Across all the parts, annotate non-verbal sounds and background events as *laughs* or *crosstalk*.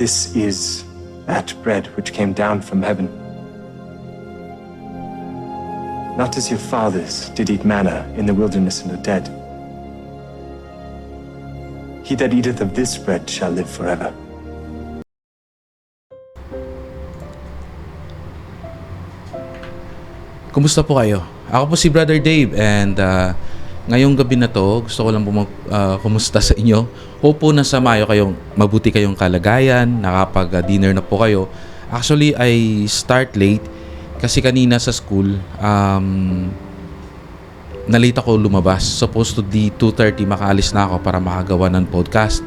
This is that bread which came down from heaven. Not as your fathers did eat manna in the wilderness and are dead. He that eateth of this bread shall live forever. Kumusta po kayo? Ako po si Brother Dave and uh, ngayong gabi na to, gusto ko lang po mag, uh, kumusta sa inyo. Hope po nasa mayo kayong mabuti kayong kalagayan, nakapag-dinner na po kayo. Actually, I start late kasi kanina sa school, um, nalita ako lumabas. Supposed to be 2.30 makaalis na ako para makagawa ng podcast.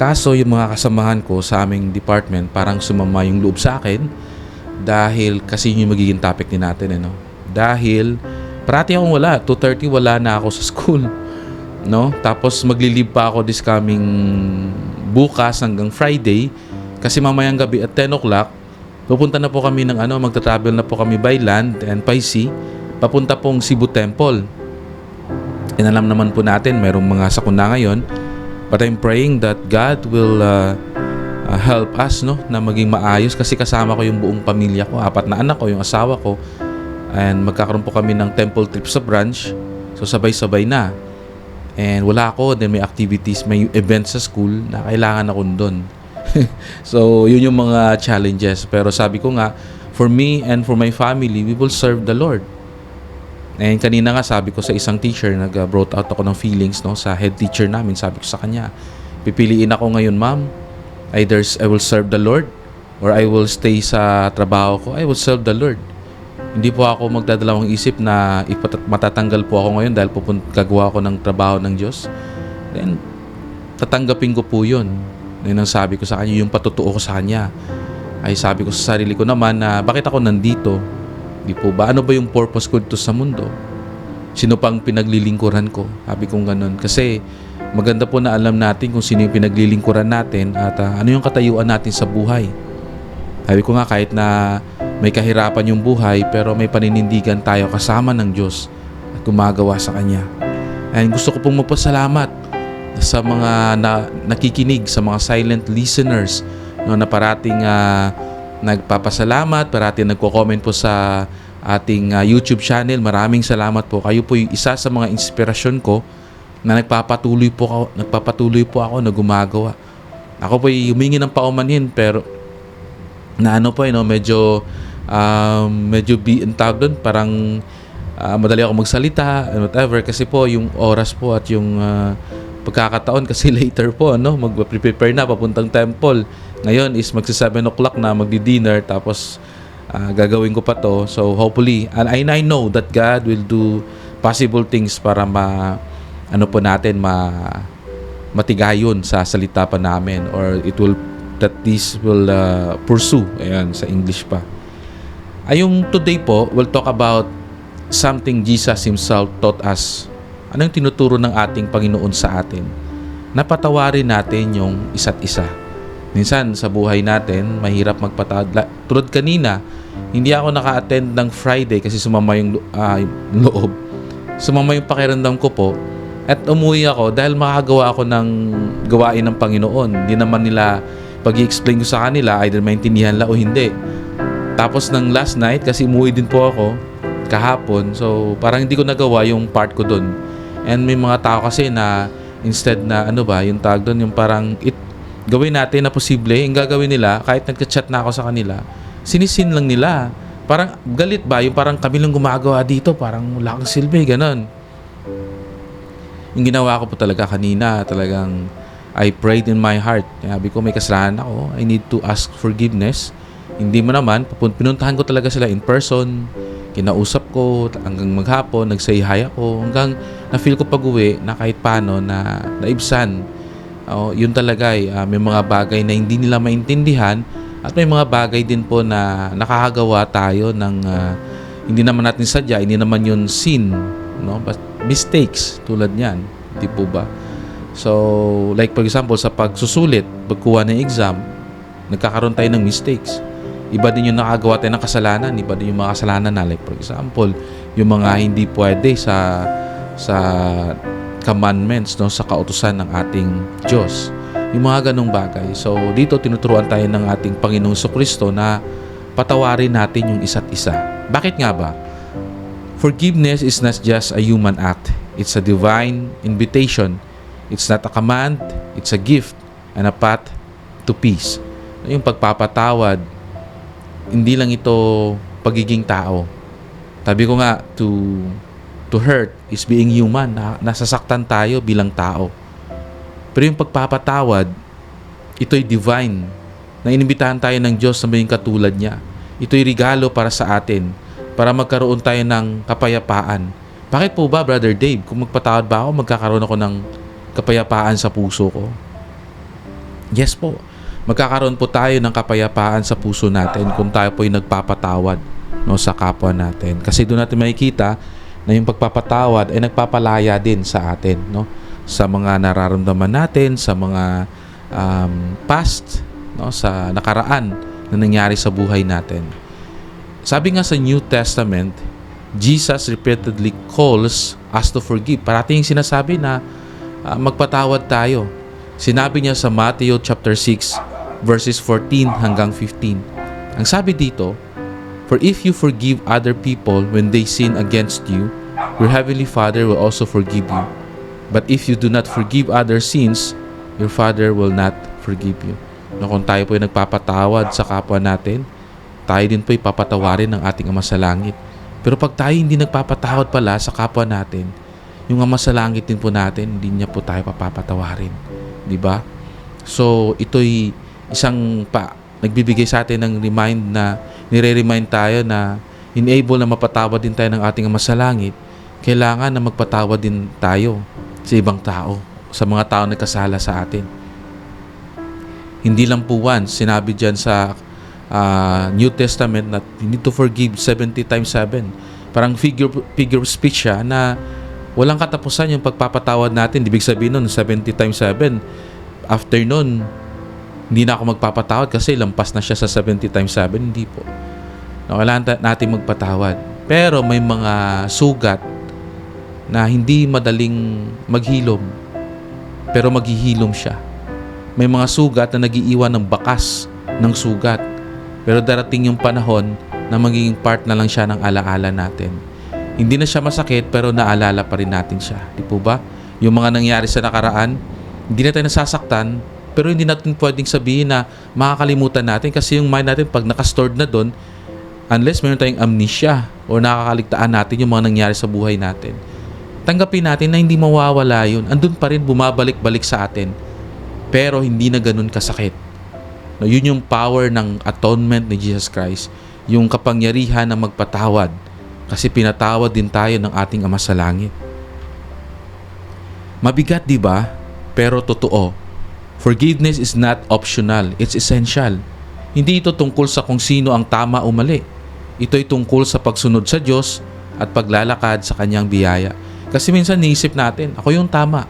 Kaso yung mga kasamahan ko sa aming department parang sumama yung loob sa akin dahil kasi yun yung magiging topic din natin ano. Dahil parati akong wala, 2.30 wala na ako sa school. No? Tapos maglilib pa ako this coming bukas hanggang Friday kasi mamayang gabi at 10 o'clock pupunta na po kami ng ano, magta-travel na po kami by land and by sea papunta pong Cebu Temple. And alam naman po natin, mayroong mga sakuna ngayon. But I'm praying that God will uh, uh, help us no na maging maayos kasi kasama ko yung buong pamilya ko, apat na anak ko, yung asawa ko. And magkakaroon po kami ng temple trip sa branch. So sabay-sabay na. And wala ako, then may activities, may events sa school na kailangan ako doon. *laughs* so, yun yung mga challenges. Pero sabi ko nga, for me and for my family, we will serve the Lord. And kanina nga sabi ko sa isang teacher, nag-brought out ako ng feelings no, sa head teacher namin. Sabi ko sa kanya, pipiliin ako ngayon ma'am. Either I will serve the Lord or I will stay sa trabaho ko. I will serve the Lord. Hindi po ako magdadalawang isip na ipatat- matatanggal po ako ngayon dahil pupunt gagawa ko ng trabaho ng Diyos. Then, tatanggapin ko po yun. Yun ang sabi ko sa kanya, yung patutuo ko sa kanya. Ay sabi ko sa sarili ko naman na bakit ako nandito? Di po ba? Ano ba yung purpose ko dito sa mundo? Sino pang pinaglilingkuran ko? Sabi kong ganun. Kasi maganda po na alam natin kung sino yung pinaglilingkuran natin at ah, ano yung katayuan natin sa buhay. Sabi ko nga kahit na may kahirapan yung buhay pero may paninindigan tayo kasama ng Diyos at gumagawa sa Kanya. And gusto ko pong magpasalamat sa mga na, nakikinig, sa mga silent listeners no, na parating ah, nagpapasalamat, parating nagko-comment po sa ating ah, YouTube channel. Maraming salamat po. Kayo po yung isa sa mga inspirasyon ko na nagpapatuloy po ako, nagpapatuloy po ako na gumagawa. Ako po humingi ng paumanhin pero na ano po, you know, medyo um, medyo be, ang tawag doon, parang ah, madali ako magsalita and whatever kasi po yung oras po at yung ah, pagkakataon kasi *laughs* later po ano mag-prepare na papuntang temple. Ngayon is magsi 7 o'clock na magdi-dinner tapos ah, gagawin ko pa to. So hopefully and I, I know that God will do possible things para ma ano po natin ma matigayon sa salita pa namin or it will that this will uh, pursue. Ayan sa English pa ayong today po we'll talk about something Jesus himself taught us. Ano yung tinuturo ng ating Panginoon sa atin? Napatawarin natin yung isa't isa. Minsan sa buhay natin mahirap magpatawad La- tulad kanina hindi ako naka-attend ng Friday kasi sumama yung, yung loob. Sumama yung pakiramdam ko po at umuwi ako dahil makagawa ako ng gawain ng Panginoon. Hindi naman nila pag explain ko sa kanila, either maintindihan la o hindi. Tapos ng last night, kasi umuwi din po ako kahapon, so parang hindi ko nagawa yung part ko doon. And may mga tao kasi na instead na ano ba, yung tag doon, yung parang it, gawin natin na posible, yung gagawin nila, kahit nagka-chat na ako sa kanila, sinisin lang nila. Parang galit ba? Yung parang kami lang gumagawa dito, parang wala kang silbi, ganon yung ginawa ko po talaga kanina, talagang I prayed in my heart. Sabi ko, may kasalanan ako. I need to ask forgiveness. Hindi mo naman, pinuntahan ko talaga sila in person. Kinausap ko hanggang maghapon, nag-say hi ako. Hanggang na-feel ko pag-uwi na kahit paano na naibsan. Oh, yun talaga ay ah, may mga bagay na hindi nila maintindihan at may mga bagay din po na nakakagawa tayo ng ah, hindi naman natin sadya, hindi naman yun sin, no? But mistakes tulad niyan, di po ba? So, like for example, sa pagsusulit, pagkuha ng exam, nagkakaroon tayo ng mistakes. Iba din yung nakagawa tayo ng kasalanan, iba din yung mga kasalanan na like for example, yung mga hindi pwede sa sa commandments no sa kautusan ng ating Diyos. Yung mga ganong bagay. So, dito tinuturuan tayo ng ating Panginoong Kristo na patawarin natin yung isa't isa. Bakit nga ba? Forgiveness is not just a human act. It's a divine invitation. It's not a command, it's a gift and a path to peace. Yung pagpapatawad, hindi lang ito pagiging tao. Tabi ko nga, to to hurt is being human. Na, nasasaktan tayo bilang tao. Pero yung pagpapatawad, ito'y divine. Na inimbitahan tayo ng Diyos na maging katulad niya. Ito'y regalo para sa atin. Para magkaroon tayo ng kapayapaan. Bakit po ba, Brother Dave? Kung magpatawad ba ako, magkakaroon ako ng kapayapaan sa puso ko? Yes po. Magkakaroon po tayo ng kapayapaan sa puso natin kung tayo po ay nagpapatawad no, sa kapwa natin. Kasi doon natin makikita na yung pagpapatawad ay nagpapalaya din sa atin. No? Sa mga nararamdaman natin, sa mga um, past, no? sa nakaraan na nangyari sa buhay natin. Sabi nga sa New Testament, Jesus repeatedly calls us to forgive. Parating sinasabi na ah, magpatawad tayo. Sinabi niya sa Matthew chapter 6 verses 14 hanggang 15. Ang sabi dito, For if you forgive other people when they sin against you, your heavenly Father will also forgive you. But if you do not forgive other sins, your Father will not forgive you. No, kung tayo po ay nagpapatawad sa kapwa natin, tayo din po ipapatawarin ng ating Ama sa Langit. Pero pag tayo hindi nagpapatawad pala sa kapwa natin, yung Ama sa Langit din po natin, hindi niya po tayo papapatawarin. Ba? So, ito'y isang pa, nagbibigay sa atin ng remind na, nire-remind tayo na enable na mapatawad din tayo ng ating Ama sa kailangan na magpatawad din tayo sa ibang tao, sa mga tao na kasala sa atin. Hindi lang po once, sinabi dyan sa ah, New Testament na you need to forgive 70 times 7. Parang figure, figure of speech siya na walang katapusan yung pagpapatawad natin. Ibig sabihin nun, 70 times 7. After nun, hindi na ako magpapatawad kasi lampas na siya sa 70 times 7. Hindi po. Na Kailangan natin magpatawad. Pero may mga sugat na hindi madaling maghilom. Pero maghihilom siya. May mga sugat na nagiiwan ng bakas ng sugat. Pero darating yung panahon na magiging part na lang siya ng alaala natin. Hindi na siya masakit pero naalala pa rin natin siya. Di po ba? Yung mga nangyari sa nakaraan, hindi na tayo nasasaktan pero hindi natin pwedeng sabihin na makakalimutan natin kasi yung mind natin pag nakastored na doon, unless meron tayong amnesia o nakakaligtaan natin yung mga nangyari sa buhay natin, tanggapin natin na hindi mawawala yun. Andun pa rin bumabalik-balik sa atin. Pero hindi na ganun kasakit. No, yun yung power ng atonement ni Jesus Christ. Yung kapangyarihan na magpatawad. Kasi pinatawad din tayo ng ating Ama sa Langit. Mabigat, di ba? Pero totoo. Forgiveness is not optional. It's essential. Hindi ito tungkol sa kung sino ang tama o mali. Ito'y tungkol sa pagsunod sa Diyos at paglalakad sa Kanyang biyaya. Kasi minsan niisip natin, ako yung tama.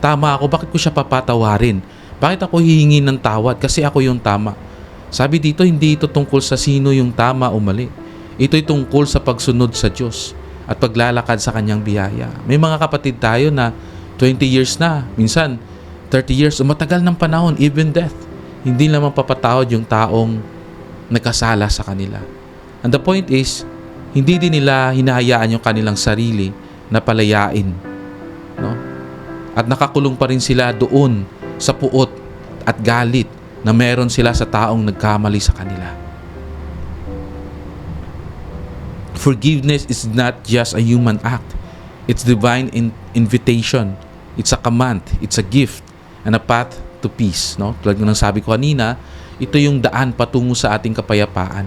Tama ako, bakit ko siya papatawarin? Bakit ako hihingi ng tawad? Kasi ako yung tama. Sabi dito, hindi ito tungkol sa sino yung tama o mali. Ito'y tungkol sa pagsunod sa Diyos at paglalakad sa Kanyang biyaya. May mga kapatid tayo na 20 years na, minsan 30 years, o matagal ng panahon, even death. Hindi naman papatawad yung taong nagkasala sa kanila. And the point is, hindi din nila hinahayaan yung kanilang sarili na palayain. No? At nakakulong pa rin sila doon sa puot at galit na meron sila sa taong nagkamali sa kanila. Forgiveness is not just a human act. It's divine in- invitation. It's a command. It's a gift and a path to peace. No? Tulad ng sabi ko kanina, ito yung daan patungo sa ating kapayapaan.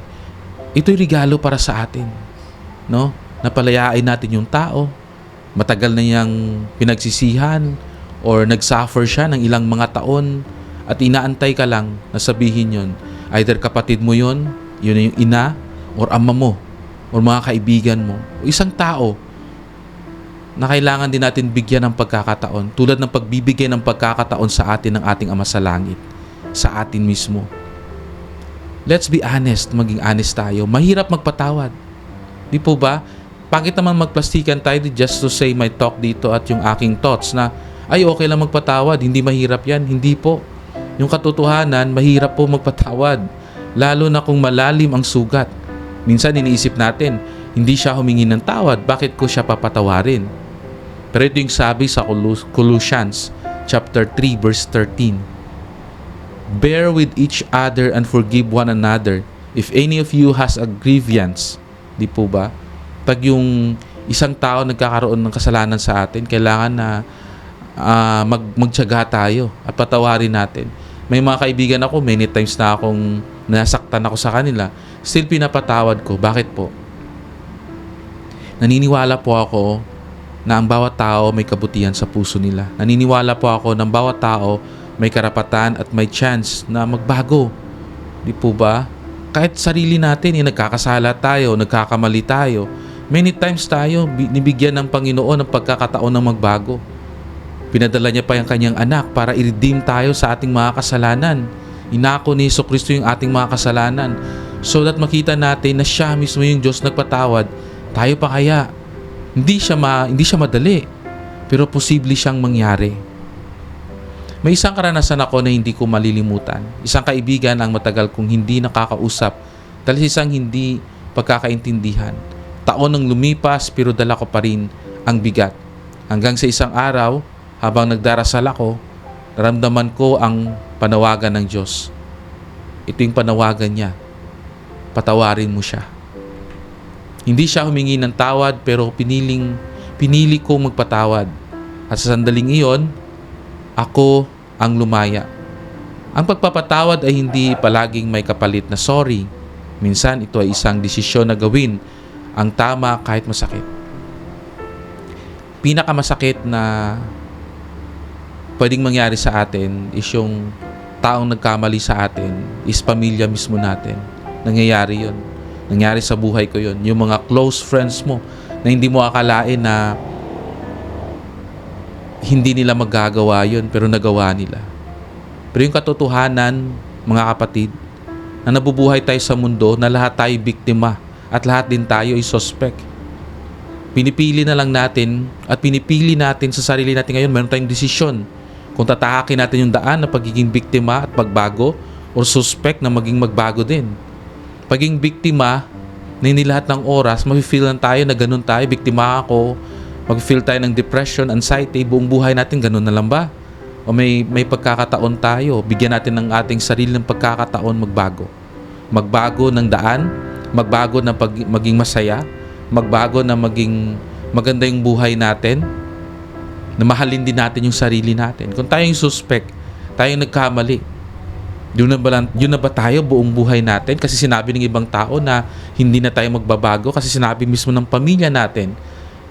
Ito'y regalo para sa atin. No? Napalayain natin yung tao. Matagal na niyang pinagsisihan or nagsuffer siya ng ilang mga taon at inaantay ka lang na sabihin yon. Either kapatid mo yon, yun yung ina, or ama mo, or mga kaibigan mo, o isang tao na kailangan din natin bigyan ng pagkakataon tulad ng pagbibigay ng pagkakataon sa atin ng ating Ama sa Langit, sa atin mismo. Let's be honest, maging honest tayo. Mahirap magpatawad. Di po ba? Pangit naman magplastikan tayo just to say my talk dito at yung aking thoughts na ay okay lang magpatawad, hindi mahirap yan. Hindi po. yung katotohanan, mahirap po magpatawad. Lalo na kung malalim ang sugat. Minsan iniisip natin, hindi siya humingi ng tawad, bakit ko siya papatawarin? Pero ito yung sabi sa Col- Colossians chapter 3 verse 13. Bear with each other and forgive one another if any of you has a grievance. Di po ba? Pag yung isang tao nagkakaroon ng kasalanan sa atin, kailangan na ah, mag magtiyaga tayo at patawarin natin. May mga kaibigan ako, many times na akong nasaktan ako sa kanila, still pinapatawad ko. Bakit po? Naniniwala po ako na ang bawat tao may kabutihan sa puso nila. Naniniwala po ako ang bawat tao may karapatan at may chance na magbago. Di po ba? Kahit sarili natin, yung nagkakasala tayo, nagkakamali tayo, many times tayo bi- nibigyan ng Panginoon ng pagkakataon na magbago. Pinadala niya pa yung kanyang anak para i-redeem tayo sa ating mga kasalanan. Inako ni Yeso Kristo yung ating mga kasalanan so that makita natin na siya mismo yung Diyos nagpatawad. Tayo pa kaya? Hindi siya, ma, hindi siya madali, pero posible siyang mangyari. May isang karanasan ako na hindi ko malilimutan. Isang kaibigan ang matagal kong hindi nakakausap dahil sa isang hindi pagkakaintindihan. Taon ang lumipas pero dala ko pa rin ang bigat. Hanggang sa isang araw, habang nagdarasal ako, naramdaman ko ang panawagan ng Diyos. Ito yung panawagan niya. Patawarin mo siya. Hindi siya humingi ng tawad pero piniling, pinili kong magpatawad. At sa sandaling iyon, ako ang lumaya. Ang pagpapatawad ay hindi palaging may kapalit na sorry. Minsan ito ay isang desisyon na gawin ang tama kahit masakit. Pinakamasakit na pwedeng mangyari sa atin is yung taong nagkamali sa atin is pamilya mismo natin. Nangyayari yon. Nangyari sa buhay ko yon. Yung mga close friends mo na hindi mo akalain na hindi nila magagawa yon pero nagawa nila. Pero yung katotohanan, mga kapatid, na nabubuhay tayo sa mundo na lahat tayo biktima at lahat din tayo ay suspect. Pinipili na lang natin at pinipili natin sa sarili natin ngayon, meron tayong desisyon kung tatahakin natin yung daan na pagiging biktima at magbago or suspect na maging magbago din. Pagiging biktima na hindi ng oras, mafe-feel lang tayo na ganun tayo, biktima ako, mag-feel tayo ng depression, anxiety, buong buhay natin ganun na lang ba? O may, may pagkakataon tayo, bigyan natin ng ating sarili ng pagkakataon magbago. Magbago ng daan, magbago na pag, maging masaya, magbago na maging maganda yung buhay natin, na mahalin din natin yung sarili natin. Kung tayo yung suspect, tayo yung nagkamali, yun na, ba, yun na ba tayo buong buhay natin? Kasi sinabi ng ibang tao na hindi na tayo magbabago kasi sinabi mismo ng pamilya natin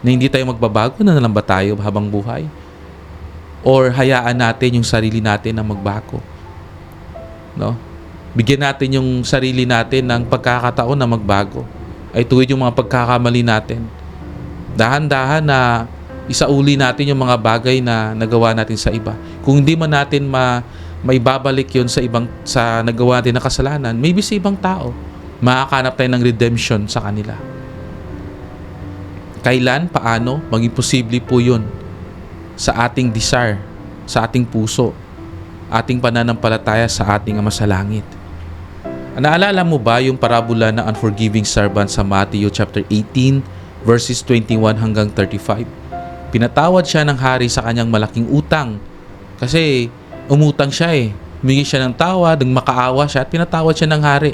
na hindi tayo magbabago na lang ba tayo habang buhay? Or hayaan natin yung sarili natin na magbago? No? Bigyan natin yung sarili natin ng pagkakataon na magbago. Ay tuwid yung mga pagkakamali natin. Dahan-dahan na isauli natin yung mga bagay na nagawa natin sa iba. Kung hindi man natin ma maibabalik yun sa ibang sa nagawa natin na kasalanan, maybe sa ibang tao, makakanap tayo ng redemption sa kanila. Kailan, paano, maging posible po yun sa ating desire, sa ating puso, ating pananampalataya sa ating Ama sa Langit. Naalala mo ba yung parabola ng unforgiving servant sa Matthew chapter 18 verses 21 hanggang 35? Pinatawad siya ng hari sa kanyang malaking utang kasi umutang siya eh. Humingi siya ng tawad, nang makaawa siya at pinatawad siya ng hari.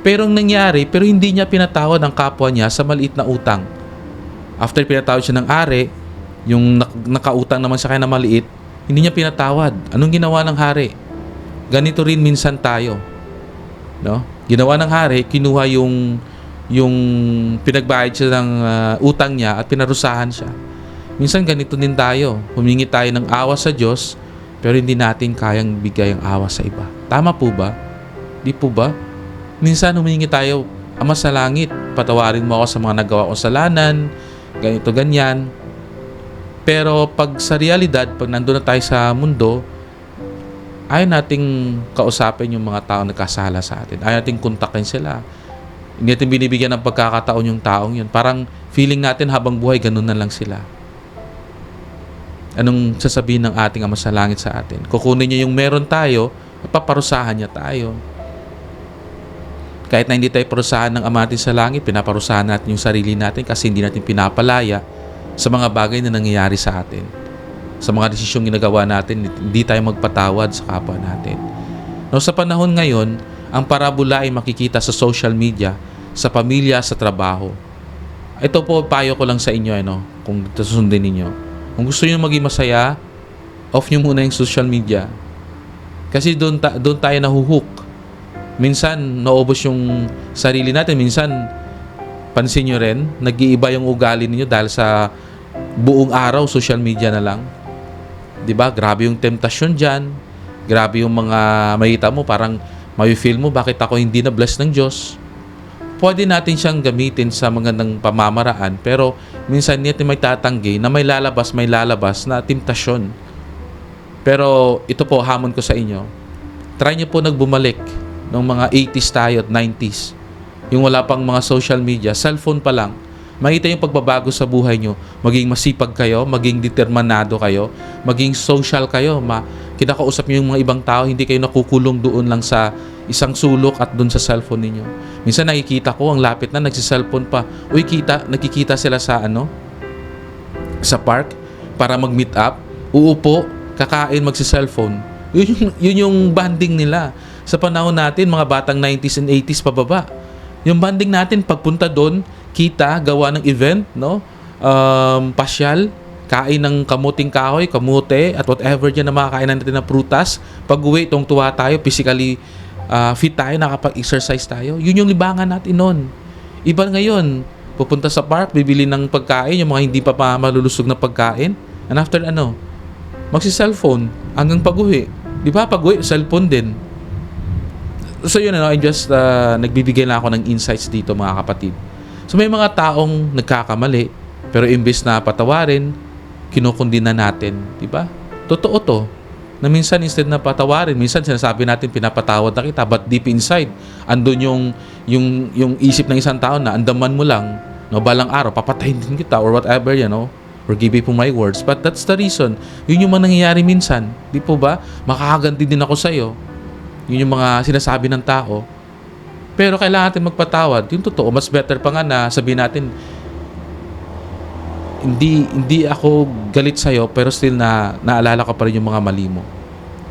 Pero ang nangyari, pero hindi niya pinatawad ang kapwa niya sa maliit na utang. After pinatawad siya ng hari, yung nak- nakautang naman sa kanya na maliit, hindi niya pinatawad. Anong ginawa ng hari? Ganito rin minsan tayo. No? Ginawa ng hari, kinuha yung yung pinagbayad siya ng ah, utang niya at pinarusahan siya. Minsan ganito din tayo. Humingi tayo ng awa sa Diyos, pero hindi natin kayang bigay ang awa sa iba. Tama po ba? Di po ba? Minsan humingi tayo, Ama sa langit, patawarin mo ako sa mga nagawa kong salanan, ganito, ganyan. Pero pag sa realidad, pag nandun na tayo sa mundo, ayaw nating kausapin yung mga tao nagkasala sa atin. Ayaw nating kontakin sila. Hindi natin binibigyan ng pagkakataon yung taong yun. Parang feeling natin habang buhay, ganun na lang sila. Anong sasabihin ng ating Ama sa Langit sa atin? Kukunin niya yung meron tayo paparusahan niya tayo. Kahit na hindi tayo parusahan ng Ama natin sa langit, pinaparusahan natin yung sarili natin kasi hindi natin pinapalaya sa mga bagay na nangyayari sa atin. Sa mga desisyong ginagawa natin, hindi tayo magpatawad sa kapwa natin. No, sa panahon ngayon, ang parabola ay makikita sa social media, sa pamilya, sa trabaho. Ito po, payo ko lang sa inyo, ano, kung susundin ninyo. Kung gusto niyo maging masaya, off niyo muna yung social media. Kasi doon, ta- doon tayo nahuhook. Minsan, naubos yung sarili natin. Minsan, pansin nyo rin, nag-iiba yung ugali ninyo dahil sa buong araw, social media na lang. 'Di ba Grabe yung temptasyon dyan. Grabe yung mga makita mo, parang may feel mo, bakit ako hindi na blessed ng Diyos? Pwede natin siyang gamitin sa magandang pamamaraan, pero minsan natin may tatanggi na may lalabas, may lalabas na temptasyon. Pero ito po, hamon ko sa inyo. Try niyo po nagbumalik ng mga 80s tayo at 90s. Yung wala pang mga social media, cellphone pa lang. Makita yung pagbabago sa buhay nyo. Maging masipag kayo, maging determinado kayo, maging social kayo. Ma kinakausap nyo yung mga ibang tao, hindi kayo nakukulong doon lang sa isang sulok at doon sa cellphone ninyo. Minsan nakikita ko, ang lapit na, nagsi-cellphone pa. Uy, kita, nakikita sila sa ano? Sa park para mag-meet up. Uupo, kakain, magsi-cellphone. Yun yung, yun yung banding nila. Sa panahon natin, mga batang 90s and 80s pababa. Yung banding natin, pagpunta doon, kita, gawa ng event, no? Um, pasyal, kain ng kamuting kahoy, kamute, at whatever dyan na makakainan natin na prutas. Pag uwi, itong tuwa tayo, physically ah, fit tayo, nakapag-exercise tayo. Yun yung libangan natin noon. Iba ngayon, pupunta sa park, bibili ng pagkain, yung mga hindi pa, pa malulusog na pagkain. And after ano, magsi-cellphone hanggang pag-uwi. Di ba? Pag-uwi, cellphone din. So yun, ano, I just uh, nagbibigay lang ako ng insights dito mga kapatid. So may mga taong nagkakamali, pero imbes na patawarin, kinukundi na natin. Di ba? Totoo to. Na minsan instead na patawarin, minsan sinasabi natin pinapatawad na kita, but deep inside, andun yung, yung, yung isip ng isang tao na andaman mo lang, no, balang araw, papatayin din kita or whatever, you know, forgive me for my words. But that's the reason. Yun yung mga nangyayari minsan. Di po ba? Makakaganti din ako sa'yo. Yun yung mga sinasabi ng tao. Pero kailangan natin magpatawad. Yung totoo, mas better pa nga na sabihin natin, hindi hindi ako galit sa pero still na naalala ko pa rin yung mga mali mo.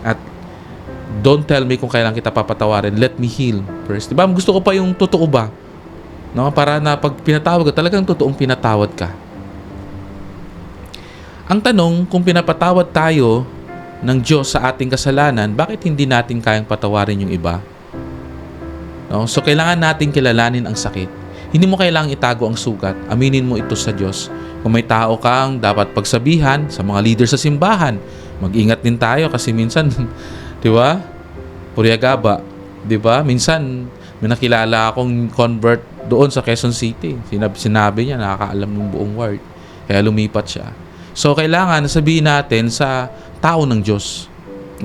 At don't tell me kung kailan kita papatawarin. Let me heal first. 'Di ba? Gusto ko pa yung totoo ba? No, para na pag pinatawad ka, talagang totoong pinatawad ka. Ang tanong, kung pinapatawad tayo ng Diyos sa ating kasalanan, bakit hindi natin kayang patawarin yung iba? No? So, kailangan natin kilalanin ang sakit. Hindi mo kailangang itago ang sugat. Aminin mo ito sa Diyos. Kung may tao kang dapat pagsabihan sa mga leader sa simbahan, mag-ingat din tayo kasi minsan, *laughs* di ba? Puriagaba, di ba? Minsan, may nakilala akong convert doon sa Quezon City. Sinabi, sinabi niya, nakakaalam ng buong word. Kaya lumipat siya. So, kailangan sabihin natin sa tao ng Diyos.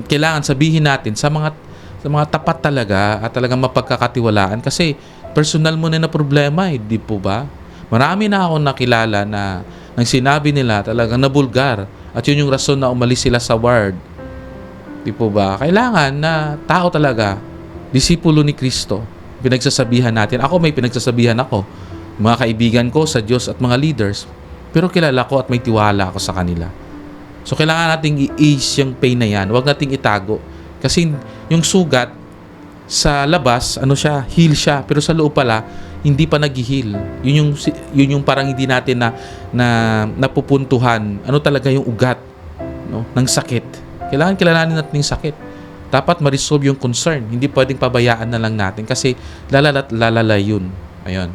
Kailangan sabihin natin sa mga sa mga tapat talaga at talagang mapagkakatiwalaan kasi personal mo na na problema eh, di po ba? Marami na akong nakilala na nang sinabi nila talagang nabulgar at yun yung rason na umalis sila sa ward. Di po ba? Kailangan na tao talaga, disipulo ni Kristo, pinagsasabihan natin. Ako may pinagsasabihan ako, mga kaibigan ko sa Diyos at mga leaders, pero kilala ko at may tiwala ako sa kanila. So kailangan nating i-ease yung pain na yan. Huwag nating itago. Kasi yung sugat sa labas, ano siya, heal siya, pero sa loob pala hindi pa nag-heal. Yun yung yun yung parang hindi natin na na napupuntuhan. Ano talaga yung ugat no ng sakit. Kailangan kilalanin natin yung sakit. Dapat ma-resolve yung concern. Hindi pwedeng pabayaan na lang natin kasi lalala lalala yun. Ayun.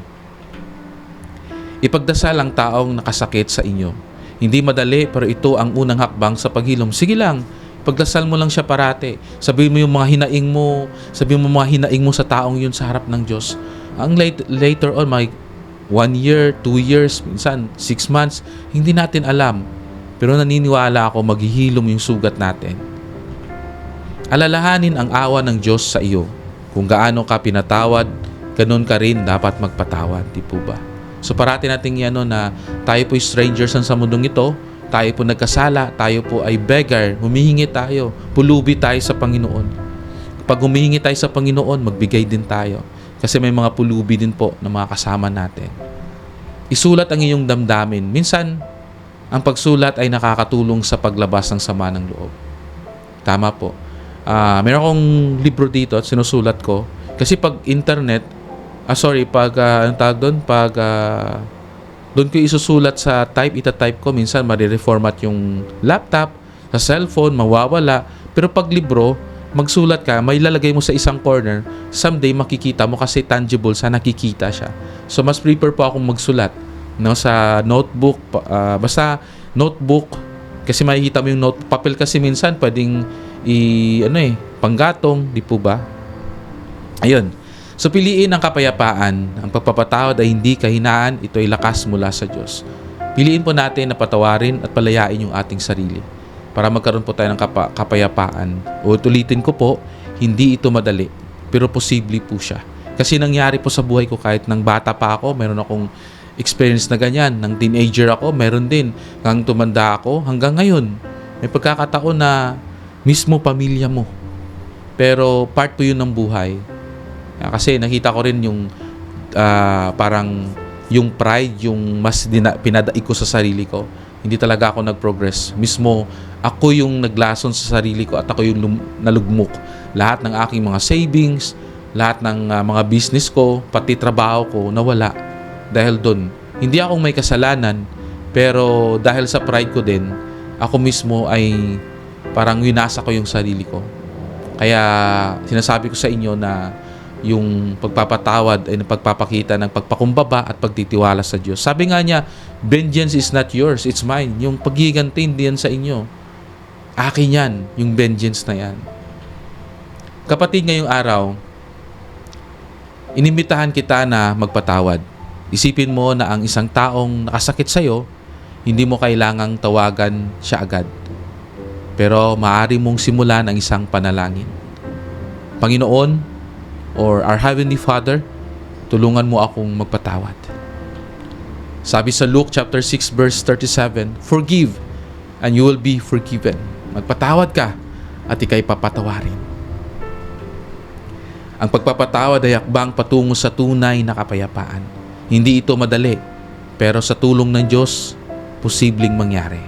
Ipagdasal ang taong nakasakit sa inyo. Hindi madali pero ito ang unang hakbang sa paghilom. Sige lang, pagdasal mo lang siya parate. Sabihin mo yung mga hinaing mo, sabihin mo mga hinaing mo sa taong yun sa harap ng Diyos. Ang late, later on, may one year, two years, minsan six months, hindi natin alam. Pero naniniwala ako maghihilom yung sugat natin. Alalahanin ang awa ng Diyos sa iyo. Kung gaano ka pinatawad, ganun ka rin dapat magpatawad. Di po ba? So parati nating yan no, na tayo po'y strangers sa mundong ito, tayo po nagkasala, tayo po ay beggar, humihingi tayo, pulubi tayo sa Panginoon. Pag humihingi tayo sa Panginoon, magbigay din tayo. Kasi may mga pulubi din po na mga kasama natin. Isulat ang iyong damdamin. Minsan, ang pagsulat ay nakakatulong sa paglabas ng sama ng loob. Tama po. Ah, meron akong libro dito at sinusulat ko. Kasi pag internet, ah sorry, pag, ah, anong tawag doon? Pag, ah, doon ko isusulat sa type, ita-type ko, minsan marireformat yung laptop, sa cellphone, mawawala. Pero pag libro, magsulat ka, may lalagay mo sa isang corner, someday makikita mo kasi tangible sa nakikita siya. So mas prefer po akong magsulat no sa notebook ah, basta notebook kasi makikita mo yung note papel kasi minsan pwedeng i ano eh panggatong di po ba ayun so piliin ang kapayapaan ang pagpapatawad ay hindi kahinaan ito ay lakas mula sa Diyos piliin po natin na patawarin at palayain yung ating sarili para magkaroon po tayo ng kapa- kapayapaan o tulitin ko po hindi ito madali pero posible po siya kasi nangyari po sa buhay ko kahit nang bata pa ako meron akong experience na ganyan. Nang teenager ako, meron din. Hanggang tumanda ako, hanggang ngayon. May pagkakataon na mismo pamilya mo. Pero part po yun ng buhay. Ah, Kasi nakita ko rin yung ah, parang yung pride, yung mas dina, pinadaig ko sa sarili ko. Hindi talaga ako nag-progress. Mismo, ako yung naglason sa sarili ko at ako yung lum- nalugmok. Lahat ng aking mga savings, lahat ng ah, mga business ko, pati trabaho ko, nawala dahil doon. Hindi akong may kasalanan, pero dahil sa pride ko din, ako mismo ay parang winasa ko yung sarili ko. Kaya sinasabi ko sa inyo na yung pagpapatawad ay pagpapakita ng pagpakumbaba at pagtitiwala sa Diyos. Sabi nga niya, vengeance is not yours, it's mine. Yung paghiganti, hindi yan sa inyo. Akin yan, yung vengeance na yan. Kapatid, ngayong araw, inimbitahan kita na magpatawad. Isipin mo na ang isang taong nakasakit sa'yo, hindi mo kailangang tawagan siya agad. Pero maaari mong simulan ang isang panalangin. Panginoon, or our Heavenly Father, tulungan mo akong magpatawad. Sabi sa Luke chapter 6 verse 37, Forgive and you will be forgiven. Magpatawad ka at ikay papatawarin. Ang pagpapatawad ay akbang patungo sa tunay na kapayapaan. Hindi ito madali, pero sa tulong ng Diyos, posibleng mangyari.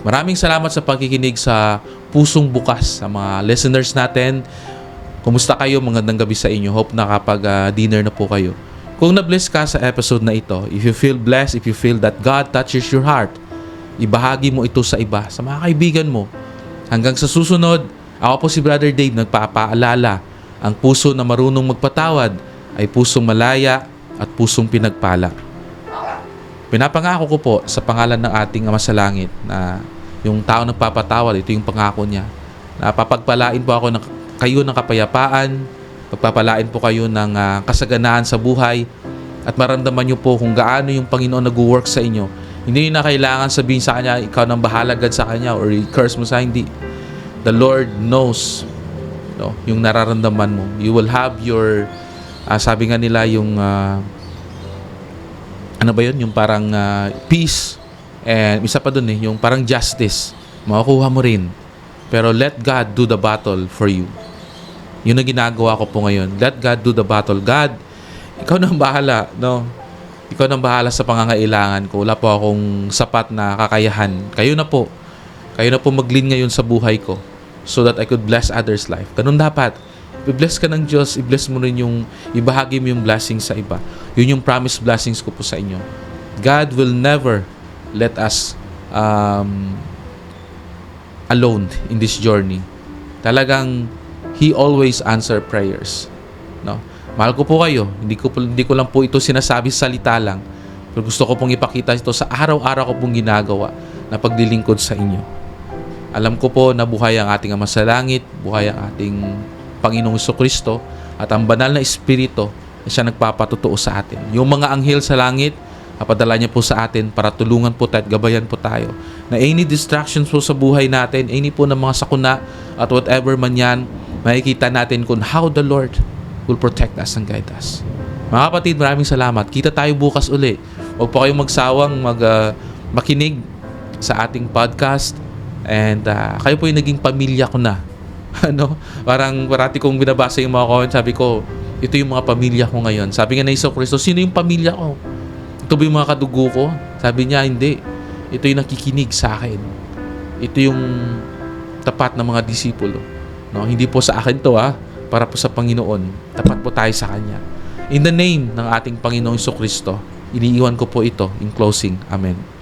Maraming salamat sa pagkikinig sa Pusong Bukas sa mga listeners natin. Kumusta kayo? Magandang gabi sa inyo. Hope nakapag-dinner na po kayo. Kung na-bless ka sa episode na ito, if you feel blessed, if you feel that God touches your heart, ibahagi mo ito sa iba, sa mga kaibigan mo. Hanggang sa susunod, ako po si Brother Dave nagpapaalala, ang puso na marunong magpatawad ay pusong malaya at pusong pinagpala. Pinapangako ko po sa pangalan ng ating Ama sa Langit na yung tao nagpapatawad, ito yung pangako niya. Na papagpalain po ako ng, kayo ng kapayapaan, pagpapalain po kayo ng ah, kasaganaan sa buhay, at maramdaman niyo po kung gaano yung Panginoon nag-work sa inyo. Hindi niyo na kailangan sabihin sa Kanya, ikaw nang bahala agad sa Kanya or i-curse mo sa hindi. The Lord knows no, yung nararamdaman mo. You will have your, ah, sabi nga nila, yung ah, ano ba yun? Yung parang ah, peace and isa pa dun eh, yung parang justice. Makukuha mo rin. Pero let God do the battle for you. Yun ang ginagawa ko po ngayon. Let God do the battle. God, ikaw nang bahala, no? Ikaw nang bahala sa pangangailangan ko. Wala po akong sapat na kakayahan. Kayo na po. Kayo na po maglin ngayon sa buhay ko so that I could bless others' life. Ganun dapat. I-bless ka ng Diyos, i-bless mo rin yung, ibahagi mo yung blessing sa iba. Yun yung promised blessings ko po sa inyo. God will never let us um, alone in this journey. Talagang He always answer prayers. No? Mahal ko po kayo. Hindi ko, hindi ko lang po ito sinasabi sa salita lang. Pero gusto ko pong ipakita ito sa araw-araw ko pong ginagawa na paglilingkod sa inyo. Alam ko po na buhay ang ating Ama sa Langit, buhay ang ating Panginoong Kristo, at ang banal na Espiritu na siya nagpapatutuo sa atin. Yung mga anghel sa langit, napadala niya po sa atin para tulungan po tayo at gabayan po tayo. Na any distractions po sa buhay natin, any po ng mga sakuna at whatever man yan, makikita natin kung how the Lord will protect us and guide us. Mga kapatid, maraming salamat. Kita tayo bukas uli. Huwag po kayong magsawang mag, ah, makinig sa ating podcast. And ah, kayo po yung naging pamilya ko na. *laughs* ano, parang parati kong binabasa yung mga comment, sabi ko, ito yung mga pamilya ko ngayon. Sabi nga na Iso Kristo, sino yung pamilya ko? Ito ba yung mga kadugo ko? Sabi niya, hindi. Ito yung nakikinig sa akin. Ito yung tapat na mga disipulo. No? Hindi po sa akin to ha, para po sa Panginoon. Tapat po tayo sa Kanya. In the name ng ating Panginoong Kristo, iniiwan ko po ito in closing. Amen.